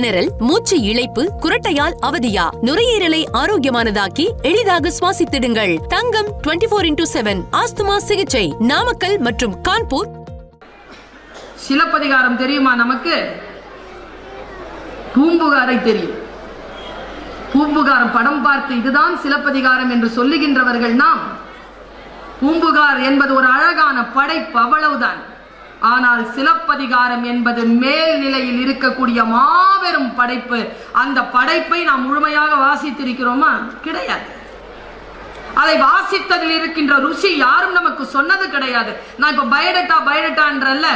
திணறல் மூச்சு இழைப்பு குரட்டையால் அவதியா? நுரையீரலை ஆரோக்கியமானதாக்கி எளிதாக சுவாசித்திடுங்கள். Thangam 24 four into seven asthma சிகிச்சை. நாமக்கல் மற்றும் கான்பூர். சிலப்பதிகாரம் தெரியுமா நமக்கு? பூம்புகாரை தெரியும். பூம்புகாரம் படம் பார்த்து இதுதான் சிலப்பதிகாரம் என்று சொல்லுகின்றவர்கள் நாம். பூம்புகார் என்பது ஒரு அழகான படைப்பு அவ்வளவுதான். ஆனால் சிலப்பதிகாரம் என்பது மேல் நிலையில் இருக்கக்கூடிய மாபெரும் படைப்பு. அந்த படைப்பை நாம் முழுமையாக வாசித்திருக்கிறோமா? கிடையாது. அதை வாசித்ததில் இருக்கின்ற ருசி யாரும் நமக்கு சொன்னது கிடையாது. நான் இப்ப பயோடேட்டா பயோடேட்டான்றல்ல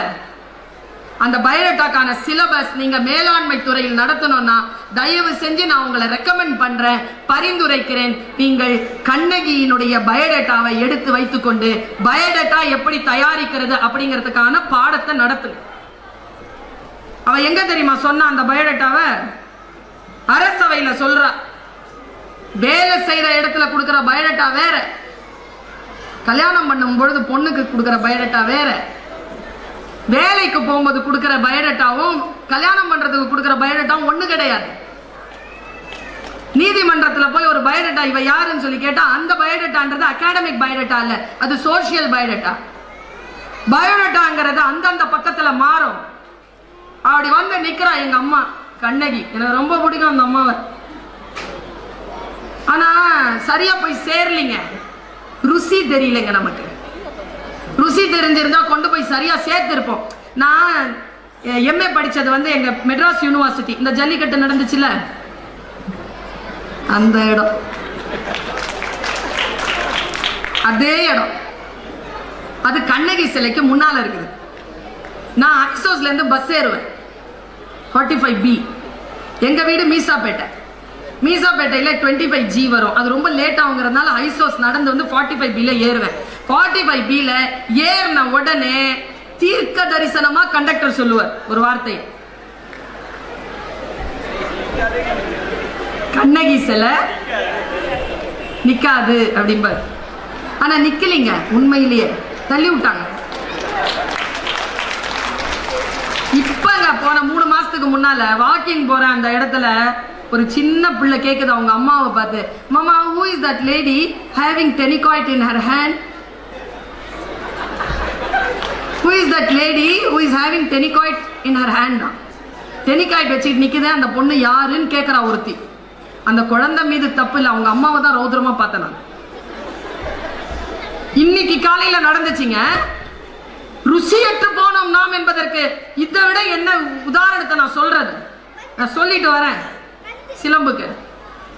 அந்த பயோடேட்டாக்கான சிலபஸ் நீங்க மேலாண்மை துறையில் நடத்தணும்னா தயவு செஞ்சு நான் உங்களை ரெக்கமெண்ட் பண்றேன் பரிந்துரைக்கிறேன். நீங்கள் கண்ணகியினுடைய பயோடேட்டாவை எடுத்து வைத்துக்கொண்டு பயோடேட்டா எப்படி தயாரிக்கிறது அப்படிங்கிறதுக்கான பாடத்தை நடத்துங்க. அவ எங்க தெரியுமா சொன்ன அந்த பயோடேட்டாவை? அரசவையில சொல்றா. வேலை செய்யற இடத்துல கொடுக்குற பயோடேட்டா வேற. கல்யாணம் பண்ணும் பொழுது பொண்ணுக்கு கொடுக்குற பயோடேட்டா வேற. வேலைக்கு போகும்போது கொடுக்குற பயோடேட்டாவும் கல்யாணம் பண்றதுக்கு கொடுக்குற பயோடேட்டாவும் ஒண்ணு கிடையாது. நீதிமன்றத்தில் போய் ஒரு பயோடேட்டா இவ யாருன்னு சொல்லி கேட்டா அந்த பயோடேட்டான்றது அகாடமிக் பயோடேட்டா இல்ல அது சோசியல் பயோடேட்டா. பயோடேட்டாங்கிறது அந்தந்த பக்கத்துல மாறும். அப்படி வந்து நிக்கிறா எங்க அம்மா கண்ணகி. எனக்கு ரொம்ப பிடிக்கும் அந்த அம்மாவை. ஆனா சரியா போய் சேரலிங்க. ருசி தெரியலங்க நமக்கு. ருசி தெரிஞ்சிருந்தா கொண்டு போய் சரியா சேர்த்திருப்போம். நான் எம்ஏ படிச்சது வந்து எங்க மெட்ராஸ் யூனிவர்சிட்டி. இந்த ஜல்லிக்கட்டு நடந்துச்சுல அந்த இடம். அதே இடம். அது கண்ணகி சிலைக்கு முன்னால இருக்குது. நான் அக்சோஸ்ல இருந்து பஸ் ஏறுவேன். ஃபார்ட்டி ஃபைவ் பி எங்க வீடு மீசாப்பேட்டை. மீசாப்பேட்டையில் டுவெண்ட்டி ஃபைவ் ஜி வரும். அது ரொம்ப லேட் ஆகுங்கிறதுனால ஐசோஸ் நடந்து வந்து ஃபார்ட்டி ஃபைவ் பியில் ஏறுவேன். ஃபார்ட்டி ஃபைவ் பில ஏறின உடனே தீர்க்க தரிசனமா கண்டக்டர் சொல்லுவார். ஒரு வார்த்தை. கண்ணகி சில நிக்காது அப்படிம்பார். ஆனா நிக்கலிங்க உண்மையிலேயே. தள்ளி விட்டாங்க. இப்பங்க போன மூணு மாசத்துக்கு முன்னால வாக்கிங் போற அந்த இடத்துல ஒரு சின்ன பிள்ளை கேக்குது. அவங்க அம்மாவை பார்த்து மாமா who is that lady having tenikoit in her hand who is that lady who is having tenikoit in her hand தான் டெனிகாய்ட் வச்சுட்டு நிக்குது அந்த பொண்ணு யாருன்னு கேட்குறா ஒருத்தி. அந்த குழந்தை மீது தப்பு இல்லை அவங்க அம்மாவை தான் ரௌத்ரமா பார்த்தேன் நான். இன்னைக்கு காலையில் நடந்துச்சுங்க. ருசியற்று போனோம் நாம் என்பதற்கு. இதை விட என்ன உதாரணத்தை நான் சொல்றது? நான் சொல்லிட்டு வரேன். சிலம்புக்கு.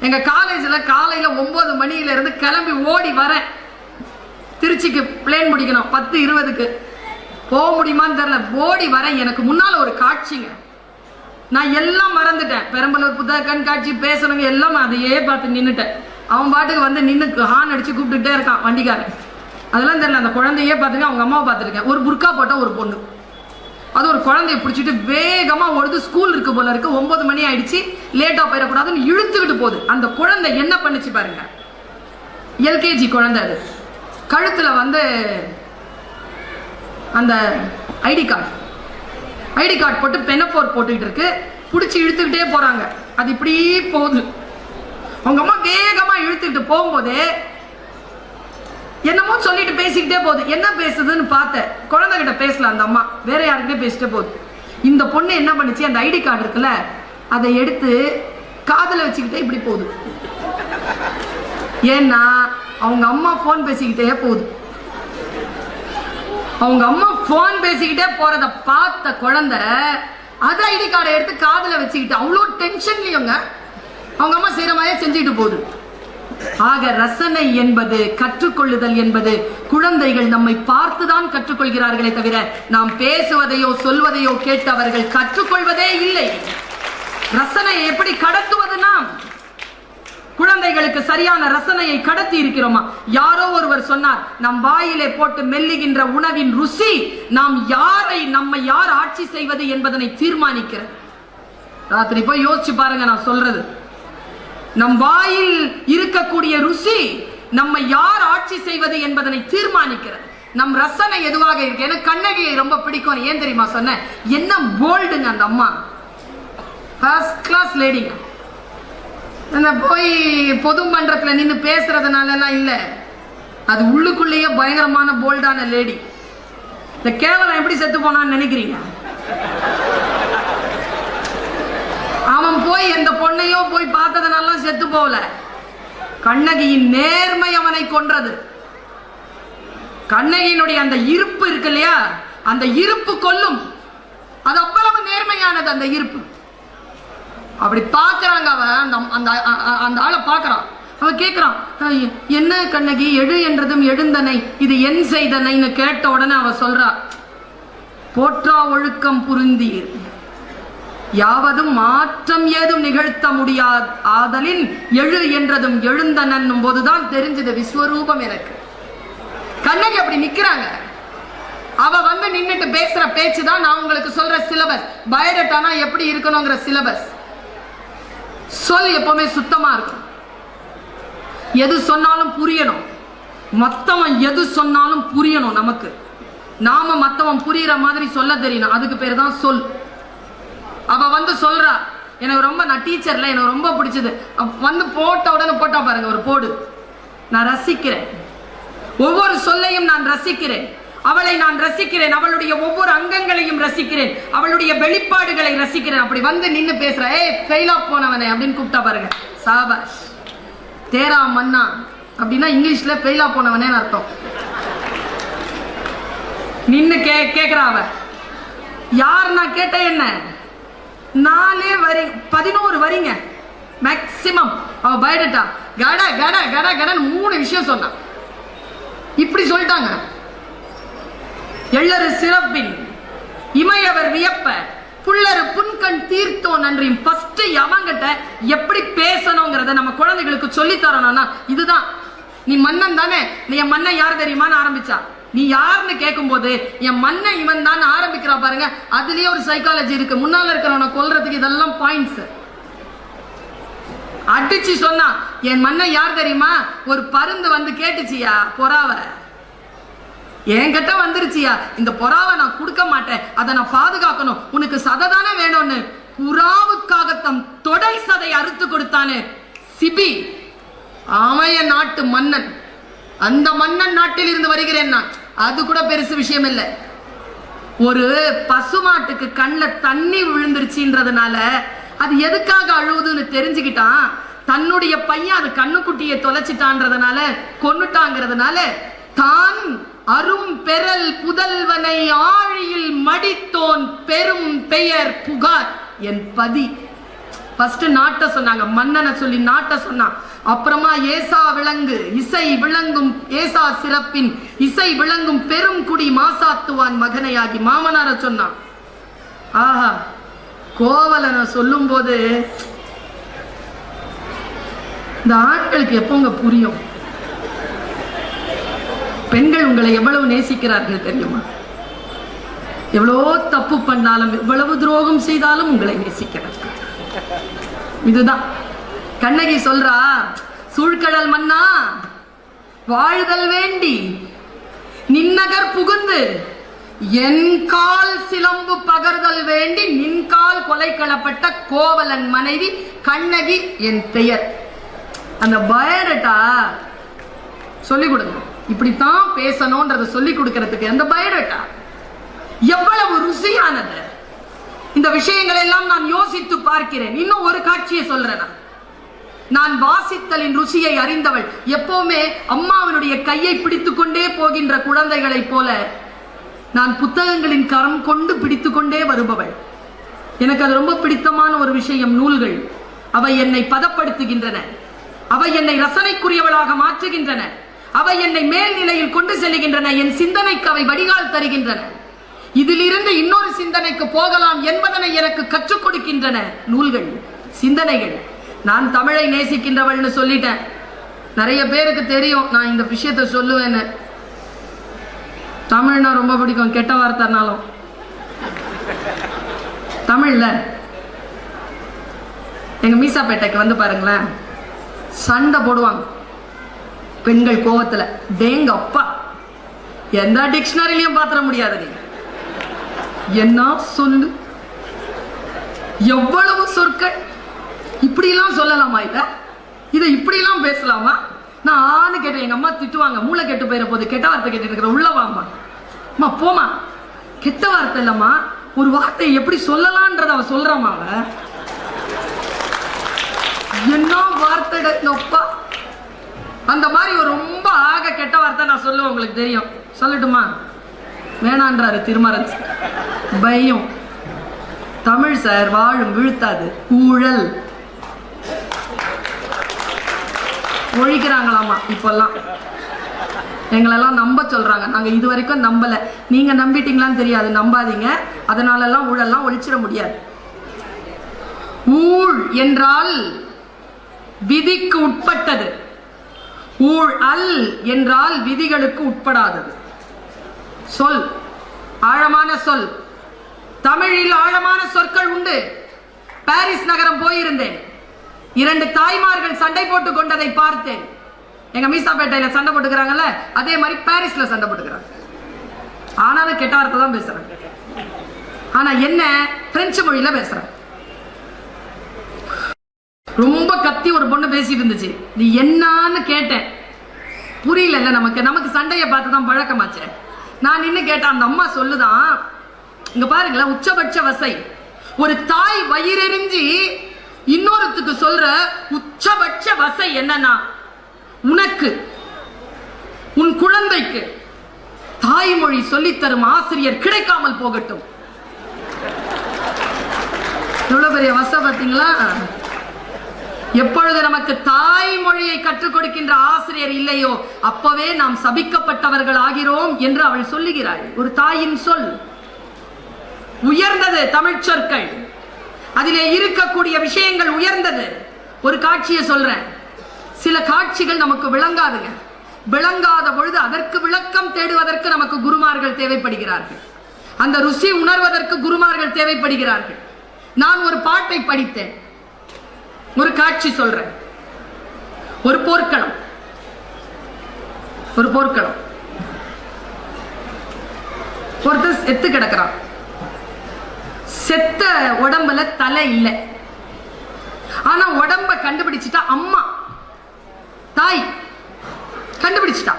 எங்க காலேஜில் காலையில ஒன்பது மணியில இருந்து கிளம்பி ஓடி வரேன். திருச்சிக்கு பிளேன் முடிக்கணும் பத்து இருபதுக்கு. போக முடியுமான்னு தெரியல. ஓடி வரேன் எனக்கு முன்னால ஒரு காட்சிங்க. நான் எல்லாம் மறந்துட்டேன். பெரம்பலூர் புத்தக கண்காட்சி பேசணுங்க எல்லாம் அதையே பார்த்து நின்றுட்டேன் அவன் பாட்டுக்கு வந்து நின்று ஹான் அடிச்சு கூப்பிட்டுட்டே இருக்கான் வண்டிக்காரன். அதெல்லாம் தெரியல. அந்த குழந்தையே பார்த்துருக்கேன் அவங்க அம்மாவை பார்த்துருக்கேன். ஒரு புர்கா போட்ட ஒரு பொண்ணு. அது ஒரு குழந்தைய பிடிச்சிட்டு வேகமாக ஓடுது. ஸ்கூல் இருக்கு போல இருக்கு. ஒன்பது மணி ஆயிடுச்சு. லேட்டாக போயிடக்கூடாதுன்னு இழுத்துக்கிட்டு போகுது. அந்த குழந்தை என்ன பண்ணுச்சு பாருங்க. எல்கேஜி குழந்தை அது. கழுத்தில் வந்து அந்த ஐடி கார்டு. ஐடி கார்டு போட்டு பெனஃபோர் போட்டுக்கிட்டு இருக்கு பிடிச்சி இழுத்துக்கிட்டே போகிறாங்க அது இப்படி போகுது. அவங்க அம்மா வேகமாக இழுத்துக்கிட்டு போகும்போதே என்னமோ சொல்லிட்டு பேசிக்கிட்டே போகுது. என்ன பேசுதுன்னு பார்த்தேன். குழந்தைகிட்ட பேசல அந்த அம்மா. வேற யாருக்கிட்டே பேசிட்டே போகுது. இந்த பொண்ணு என்ன பண்ணுச்சு? அந்த ஐடி கார்டு இருக்குல்ல அதை எடுத்து காதில் வச்சுக்கிட்டே இப்படி போகுது. ஏன்னா அவங்க அம்மா ஃபோன் பேசிக்கிட்டே போகுது. அவங்க அம்மா ஃபோன் பேசிக்கிட்டே போறத பார்த்த குழந்தை அது ஐடி கார்டை எடுத்து காதுல வச்சுக்கிட்டு அவ்வளோ டென்ஷன்லயுங்க அவங்க அம்மா செய்யற மாதிரியே செஞ்சுட்டு போகுது. ஆக ரசனை என்பது கற்றுக்கொள்ளுதல் என்பது குழந்தைகள் நம்மை பார்த்துதான் கற்றுக்கொள்கிறார்களே தவிர நாம் பேசுவதையோ சொல்வதையோ கேட்டு அவர்கள் கற்றுக்கொள்வதே இல்லை. ரசனை எப்படி கடத்துவது நாம்? குழந்தைகளுக்கு சரியான ரசனையை கடத்தி இருக்கிறோமா யாரோ ஒருவர் சொன்னார் நம் வாயிலே போட்டு மெல்லுகின்ற உணவின் ருசி நாம் யாரை நம்மை யார் ஆட்சி செய்வது என்பதனை தீர்மானிக்கிறது. ராத்திரி போய் யோசிச்சு பாருங்க நான் சொல்றது. நம் வாயில் இருக்கக்கூடிய ருசி நம்மை யார் ஆட்சி செய்வது என்பதனை தீர்மானிக்கிறது. நம் ரசனை எதுவாக இருக்கு? எனக்கு கண்ணகியை ரொம்ப பிடிக்கும் ஏன் தெரியுமா சொன்னேன்? என்ன போல்டுங்க அந்த அம்மா. ஃபர்ஸ்ட் கிளாஸ் லேடிங்க அந்த போய் பொது மன்றத்தில் நின்று பேசுறதுனாலலாம் இல்லை. அது உள்ளுக்குள்ளேயே பயங்கரமான போல்டான லேடி இந்த கேவலம் எப்படி செத்து போனான்னு நினைக்கிறீங்க? அவன் போய் எந்த பொண்ணையோ போய் பார்த்ததுனால செத்து போகல. கண்ணகியின் நேர்மை அவனை கொன்றது. கண்ணகியினுடைய அந்த இருப்பு இருக்கு இல்லையா? அந்த இருப்பு கொல்லும். அது அவ்வளவு நேர்மையானது அந்த இருப்பு. அப்படி பார்க்குறாங்க அவன். அந்த அந்த அந்த ஆளை பார்க்குறான். அவன் கேட்குறான் என்ன கண்ணகி? எழு என்றதும் எழுந்தனை. இது என் செய்தனைன்னு கேட்ட உடனே அவன் சொல்றா போற்றா ஒழுக்கம் புரிந்தீர். யாவதும் மாற்றம் ஏதும் நிகழ்த்த முடியாது ஆதலின் எழு என்றதும் எழுந்தனன்னும் போதுதான் தெரிஞ்சது விஸ்வரூபம் எனக்கு. கண்ணகி அப்படி நிக்கிறாங்க. அவ வந்து நின்றுட்டு பேசுற பேச்சு தான் நான் உங்களுக்கு சொல்ற சிலபஸ் பயோடேட்டானா எப்படி இருக்கணுங்கிற சிலபஸ் சொல் எப்பவுமே சுத்தமா இருக்கும். எது சொன்னாலும் புரியணும். மத்தவன் எது சொன்னாலும் புரியணும் நமக்கு. நாம மத்தவன் புரியுற மாதிரி சொல்ல தெரியணும். அதுக்கு பேர் தான் சொல். அவ வந்து சொல்றா எனக்கு ரொம்ப நான் டீச்சர்ல எனக்கு ரொம்ப பிடிச்சது. வந்து போட்ட உடனே போட்டா பாருங்க ஒரு போடு. நான் ரசிக்கிறேன். ஒவ்வொரு சொல்லையும் நான் ரசிக்கிறேன். அவளை நான் ரசிக்கிறேன். அவளுடைய ஒவ்வொரு அங்கங்களையும் ரசிக்கிறேன். அவளுடைய வெளிப்பாடுகளை ரசிக்கிறேன். அப்படி வந்து நின்று பேசுற ஏய் ஃபெயிலா போனவனே அப்படின்னு கூப்பிட்டா பாருங்க. சாபாஷ். தேரா மன்னா. அப்படின்னா இங்கிலீஷ்ல ஃபெயிலா போனவனேன்னு அர்த்தம். நின்னு கே கேக்குறா அவ. யார் நான் கேட்டேன் என்ன? நாலே வரி பதினோரு வரிங்க. மேக்சிமம் அவ பயடட்டா கட கட கட கடன்னு மூணு விஷயம் சொன்னான் இப்படி சொல்லிட்டாங்க. எள்ளறு சிறப்பின் இமையவர் வியப்ப புள்ளரு புன்கண் தீர்த்தோ நன்றியும் ஃபர்ஸ்ட் அவங்கிட்ட எப்படி பேசணுங்கிறத நம்ம குழந்தைகளுக்கு சொல்லி தரணும்னா இதுதான். நீ மன்னன் தானே? நீ என் மன்னன் யார் தெரியுமான்னு ஆரம்பிச்சா? நீ யாருன்னு கேட்கும்போது என் மண்ணை இவன் தான் ஆரம்பிக்கிறா பாருங்க. அதுலயே ஒரு சைக்காலஜி இருக்கு. முன்னால இருக்கிறவனை கொல்றதுக்கு இதெல்லாம் பாயிண்ட்ஸ் அடிச்சு சொன்னா என் மன்னன் யார் தெரியுமா? ஒரு பருந்து வந்து கேட்டுச்சியா? பொறாவ என்கிட்ட வந்துருச்சியா? இந்த பொறாவை நான் கொடுக்க மாட்டேன். அதை நான் பாதுகாக்கணும். உனக்கு சதை தானே வேணும்னு. புறாவுக்காக தம் தொடை சதை அறுத்து கொடுத்தானே. சிபி அமைய நாட்டு மன்னன். அந்த மன்னன் நாட்டில் இருந்து வருகிறேன் நான். அது கூட பெருசு விஷயம் இல்லை. ஒரு பசுமாட்டுக்கு கண்ணில் தண்ணி விழுந்துருச்சுன்றதுனால அது எதுக்காக அழுவுதுன்னு தெரிஞ்சுக்கிட்டான். தன்னுடைய பையன் அது கண்ணுக்குட்டியை தொலைச்சிட்டான்றதுனால கொன்னுட்டாங்கிறதுனால தான் அரும் பெறல் புதல்வனை ஆழியில் மடித்தோன் பெரும் பெயர் புகார். என் பதி. ஃபர்ஸ்ட் நாட்டை சொன்னாங்க மன்னனை சொல்லி நாட்ட சொன்னான். அப்புறமா ஏசா விளங்கு இசை விளங்கும் ஏசா சிறப்பின் இசை விளங்கும் பெரும் குடி மாசாத்துவான் மகனையாகி மாமனார சொன்னான். ஆஹா கோவலனை சொல்லும் போது இந்த ஆண்களுக்கு எப்போங்க புரியும்? பெண்கள் உங்களை எவ்வளவு நேசிக்கிறார்கள் தெரியுமா? எவ்வளோ தப்பு பண்ணாலும் எவ்வளவு துரோகம் செய்தாலும் உங்களை நேசிக்கிறார்கள். இதுதான். கண்ணகி சொல்றா சூழ்கடல் மன்னா வாழ்தல் வேண்டி நின்னகர் புகுந்து என் கால் சிலம்பு பகர்தல் வேண்டி நின்கால் கொலை களப்பட்ட கோவலன் மனைவி கண்ணகி என் பெயர். அந்த பயரட்டா சொல்லிக் கொடுங்க. இப்படித்தான் பேசணும்ன்றத சொல்லிக் கொடுக்கறதுக்கு அந்த பயோடேட்டா. எவ்வளவு ருசியானது. இந்த விஷயங்கள் எல்லாம் நான் யோசித்து பார்க்கிறேன். இன்னும் ஒரு காட்சியை சொல்றேன் நான். வாசித்தலின் ருசியை அறிந்தவள். எப்பவுமே அம்மாவினுடைய கையை பிடித்து கொண்டே போகின்ற குழந்தைகளைப் போல நான் புத்தகங்களின் கரம் கொண்டு பிடித்து கொண்டே வருபவள். எனக்கு அது ரொம்ப பிடித்தமான ஒரு விஷயம் நூல்கள். அவை என்னை பதப்படுத்துகின்றன. அவை என்னை ரசனைக்குரியவளாக மாற்றுகின்றன. அவை என்னை மேல்நிலையில் கொண்டு செல்கின்றன. என் சிந்தனைக்கு அவை வடிகால் தருகின்றன. இதிலிருந்து இன்னொரு சிந்தனைக்கு போகலாம் என்பதனை எனக்கு கற்றுக் கொடுக்கின்றன. நூல்கள் சிந்தனைகள். நான் தமிழை நேசிக்கின்றவள்னு சொல்லிட்டேன். நிறைய பேருக்கு தெரியும். நான் இந்த விஷயத்த சொல்லுவேன்னு. தமிழ்னா ரொம்ப பிடிக்கும். கெட்ட வார்த்தைனாலும். தமிழ்ல. எங்க மீசாப்பேட்டைக்கு வந்து பாருங்களேன். சண்டை போடுவாங்க. பெண்கள் கோவத்துல டேங்க அப்பா. எந்த டிக்ஷனரிலையும் பாத்திர முடியாது நீ. என்ன சொல்லு? எவ்வளவு சொற்கள்? இப்படிலாம் சொல்லலாமா இத? இதை இப்படிலாம் பேசலாமா? நான் ஆன்னு கேட்டேன் எங்க அம்மா திட்டுவாங்க மூளை கெட்டு போயிட போது கெட்ட வார்த்தை கேட்டு இருக்கிற உள்ள வாமா அம்மா போமா கெட்ட வார்த்தை இல்லம்மா ஒரு வார்த்தையை எப்படி சொல்லலான்றத அவ சொல்றாமா அவ. என்ன வார்த்தை அப்பா? அந்த மாதிரி ஒரு ரொம்ப ஆக கெட்ட வார்த்தை நான் சொல்லுவேன் உங்களுக்கு தெரியும். சொல்லட்டுமா? வேணான்றாரு திருமரன். பயம். தமிழ் சார் வாழும் விழுத்தாது. ஊழல். ஒழிக்கிறாங்களாமா இப்பெல்லாம். எங்களெல்லாம் நம்ப சொல்றாங்க. நாங்க இது வரைக்கும் நம்பல. நீங்க நம்பிட்டீங்களான்னு தெரியாது. நம்பாதீங்க. அதனாலலாம் ஊழல்லாம் ஒழிச்சிட முடியாது. ஊழ் என்றால் விதிக்கு உட்பட்டது. ஊழ் அல் என்றால் விதிகளுக்கு உட்படாதது. சொல். ஆழமான சொல். தமிழில் ஆழமான சொற்கள் உண்டு. பாரிஸ் நகரம் போயிருந்தேன். இரண்டு தாய்மார்கள் சண்டை போட்டுக் கொண்டதை பார்த்தேன். எங்க மீசாப்பேட்டையில சண்டை போட்டுக்கிறாங்கல்ல அதே மாதிரி பாரிஸ்ல சண்டை போட்டுக்கிறாங்க. ஆனாலும் கெட்டார்த்தை தான் பேசுறாங்க. ஆனா என்ன பிரெஞ்சு மொழியில பேசுறாங்க. ரொம்ப கத்தி ஒரு பொண்ணு பேசிட்டு இருந்துச்சு. நீ என்னான்னு கேட்டேன். புரியல நமக்கு நமக்கு சண்டையை பார்த்து தான் பழக்கமாச்சே. நான் நின்று கேட்டேன் அந்த அம்மா சொல்லுதான் இங்க பாருங்களேன் உச்சபட்ச வசை. ஒரு தாய் வயிறெறிஞ்சி இன்னொருத்துக்கு சொல்ற உச்சபட்ச வசை என்னன்னா உனக்கு உன் குழந்தைக்கு தாய்மொழி சொல்லித் தரும் ஆசிரியர் கிடைக்காமல் போகட்டும். எவ்வளவு பெரிய வசை பார்த்தீங்களா? எப்பொழுது நமக்கு தாய்மொழியை கற்றுக் கொடுக்கின்ற ஆசிரியர் இல்லையோ அப்பவே நாம் சபிக்கப்பட்டவர்கள் ஆகிறோம் என்று அவள் சொல்லுகிறாள். ஒரு தாயின் சொல் உயர்ந்தது தமிழ் சொற்கள். அதிலே இருக்கக்கூடிய விஷயங்கள் உயர்ந்தது. ஒரு காட்சியை சொல்றேன். சில காட்சிகள் நமக்கு விளங்காதுங்க. விளங்காத பொழுது அதற்கு விளக்கம் தேடுவதற்கு நமக்கு குருமார்கள் தேவைப்படுகிறார்கள். அந்த ருசி உணர்வதற்கு குருமார்கள் தேவைப்படுகிறார்கள். நான் ஒரு பாட்டை படித்தேன். ஒரு காட்சி சொல்றேன். ஒரு போர்க்களம். ஒரு போர்க்களம். ஒருத்தர் செத்து கிடக்குறான். செத்த உடம்புல தலை இல்லை. ஆனா உடம்ப கண்டுபிடிச்சிட்டா அம்மா. தாய். கண்டுபிடிச்சிட்டா.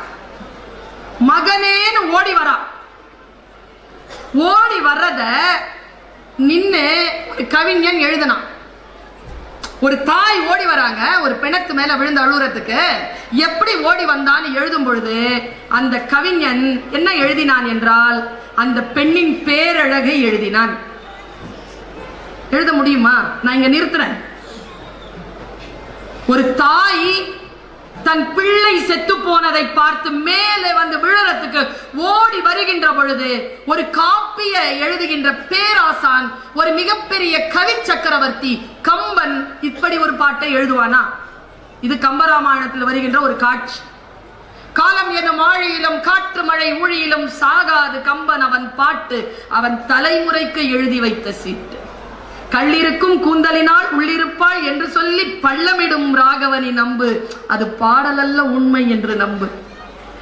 மகனேன்னு ஓடி வரா. ஓடி வர்றத நின்னு கவிஞன் எழுதினான். ஒரு தாய் ஓடி வராங்க ஒரு பிணத்து மேல விழுந்து அழுகுறதுக்கு எப்படி ஓடி வந்தான்னு எழுதும் பொழுது அந்த கவிஞன் என்ன எழுதினான் என்றால் அந்த பெண்ணின் பேரழகை எழுதினான். எழுத முடியுமா? நான் இங்க நிறுத்துறேன். ஒரு தாய் தன் பிள்ளை செத்து போனதை பார்த்து மேலே வந்து விழறதுக்கு ஓடி வருகின்ற பொழுது ஒரு காப்பிய எழுதுகின்ற பேராசான் ஒரு மிகப்பெரிய கவி சக்கரவர்த்தி கம்பன் இப்படி ஒரு பாட்டை எழுதுவானா? இது கம்பராமாயணத்தில் வருகின்ற ஒரு காட்சி. காலம் எனும் ஆழியிலும் காற்று மழை ஊழியிலும் சாகாது கம்பன் அவன் பாட்டு அவன் தலைமுறைக்கு எழுதி வைத்த சீன் கள்ளிருக்கும் கூந்தலினால் உள்ளிருப்பாள் என்று சொல்லி பள்ளமிடும் ராகவனி நம்பு. அது பாடலல்ல உண்மை என்று நம்பு.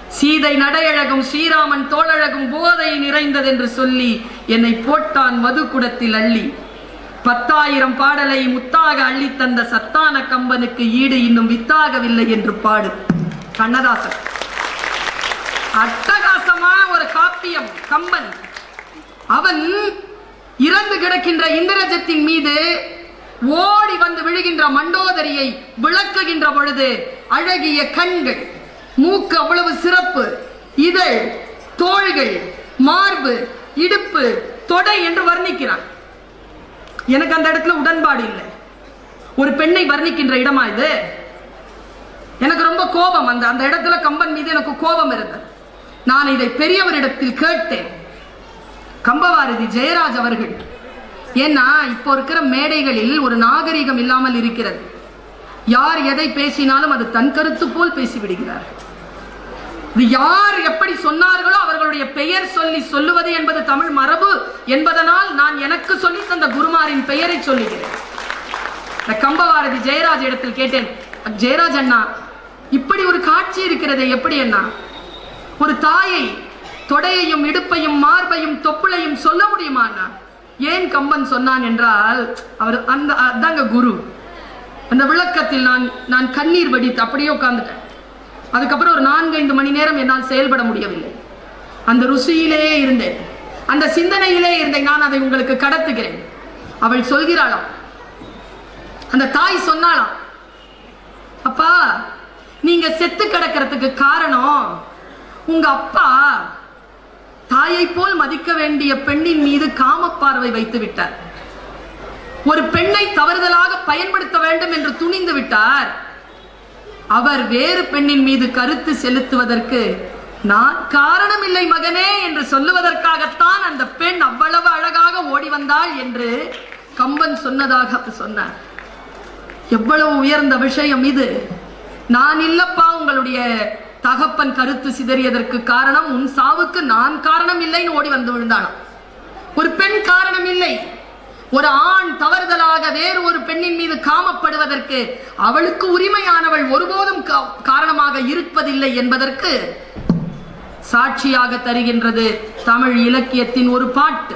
சீதை நடையழகும் ஸ்ரீராமன் தோழழகும் போதை நிறைந்ததென்று சொல்லி என்னை போட்டான் மதுக்குடத்தில் அள்ளி. பத்தாயிரம் பாடலை முத்தாக அள்ளித் தந்த சத்தான கம்பனுக்கு ஈடு இன்னும் வித்தாகவில்லை என்று பாடு. கண்ணதாசன். அட்டகாசமா ஒரு காப்பியம் கம்பன். அவன் இறந்து கிடக்கின்ற இந்திரஜத்தின் மீது ஓடி வந்து விழுகின்ற மண்டோதரியை விளக்குகின்ற பொழுது அழகிய கண்கள் மூக்கு அவ்வளவு சிறப்பு இதழ் தோள்கள் மார்பு இடுப்பு தொடை என்று வர்ணிக்கிறான் எனக்கு அந்த இடத்துல உடன்பாடு இல்லை. ஒரு பெண்ணை வர்ணிக்கின்ற இடமா இது? எனக்கு ரொம்ப கோபம் அந்த அந்த இடத்துல கம்பன் மீது எனக்கு கோபம் இருந்தது. நான் இதை பெரியவரிடத்தில் கேட்டேன். கம்பவாரதி ஜெயராஜ் அவர்கள். ஏன்னா இப்போ இருக்கிற மேடைகளில் ஒரு நாகரிகம் இல்லாமல் இருக்கிறது. யார் எதை பேசினாலும் அது தன் கருத்து போல் பேசிவிடுகிறார் இது யார் எப்படி சொன்னார்களோ அவர்களுடைய பெயர் சொல்லி சொல்லுவது என்பது தமிழ் மரபு என்பதனால் நான் எனக்கு சொல்லி தந்த குருமாரின் பெயரை சொல்லுகிறேன். இந்த கம்பவாரதி ஜெயராஜ் இடத்தில் கேட்டேன் ஜெயராஜ் அண்ணா இப்படி ஒரு காட்சி இருக்கிறதே எப்படி அண்ணா? ஒரு தாயை தொடையையும் இடுப்பையும் மார்பையும் தொப்புளையும் சொல்ல முடியுமாண்ணா? ஏன் கம்பன் சொன்னான் என்றால் அவர் அந்த அதாங்க குரு. அந்த விளக்கத்தில் நான் நான் கண்ணீர் வடித்து அப்படியே உட்கார்ந்துட்டேன். அதுக்கப்புறம் ஒரு நான்கு ஐந்து மணி நேரம் என்னால் செயல்பட முடியவில்லை. அந்த ருசியிலேயே இருந்தேன். அந்த சிந்தனையிலே இருந்தேன். நான் அதை உங்களுக்கு கடத்துகிறேன். அவள் சொல்கிறாளாம். அந்த தாய் சொன்னாளாம். அப்பா நீங்க செத்து கிடக்கிறதுக்கு காரணம் உங்க அப்பா தாயை போல் மதிக்க வேண்டிய பெண்ணின் மீது காமப்பார்வை வைத்து விட்டார். ஒரு பெண்ணை தவறுதலாக பயன்படுத்த வேண்டும் என்று துணிந்து விட்டார். அவர் வேறு பெண்ணின் மீது கருத்து செலுத்துவதற்கு நான் காரணம் இல்லை மகனே என்று சொல்லுவதற்காகத்தான் அந்த பெண் அவ்வளவு அழகாக ஓடி வந்தாள் என்று கம்பன் சொன்னதாக சொன்னார். எவ்வளவு உயர்ந்த விஷயம் இது. நான் இல்லப்பா உங்களுடைய தகப்பன் கருத்து சிதறியதற்கு காரணம் உன் சாவுக்கு நான் காரணம் இல்லைன்னு ஓடி வந்து விழுந்தாளாம் ஒரு பெண் காரணம் இல்லை. ஒரு ஆண் தவறுதலாக வேறு ஒரு பெண்ணின் மீது காமப்படுவதற்கு அவளுக்கு உரிமையானவள் ஒருபோதும் கா- காரணமாக இருப்பதில்லை என்பதற்கு சாட்சியாக தருகின்றது தமிழ் இலக்கியத்தின் ஒரு பாட்டு.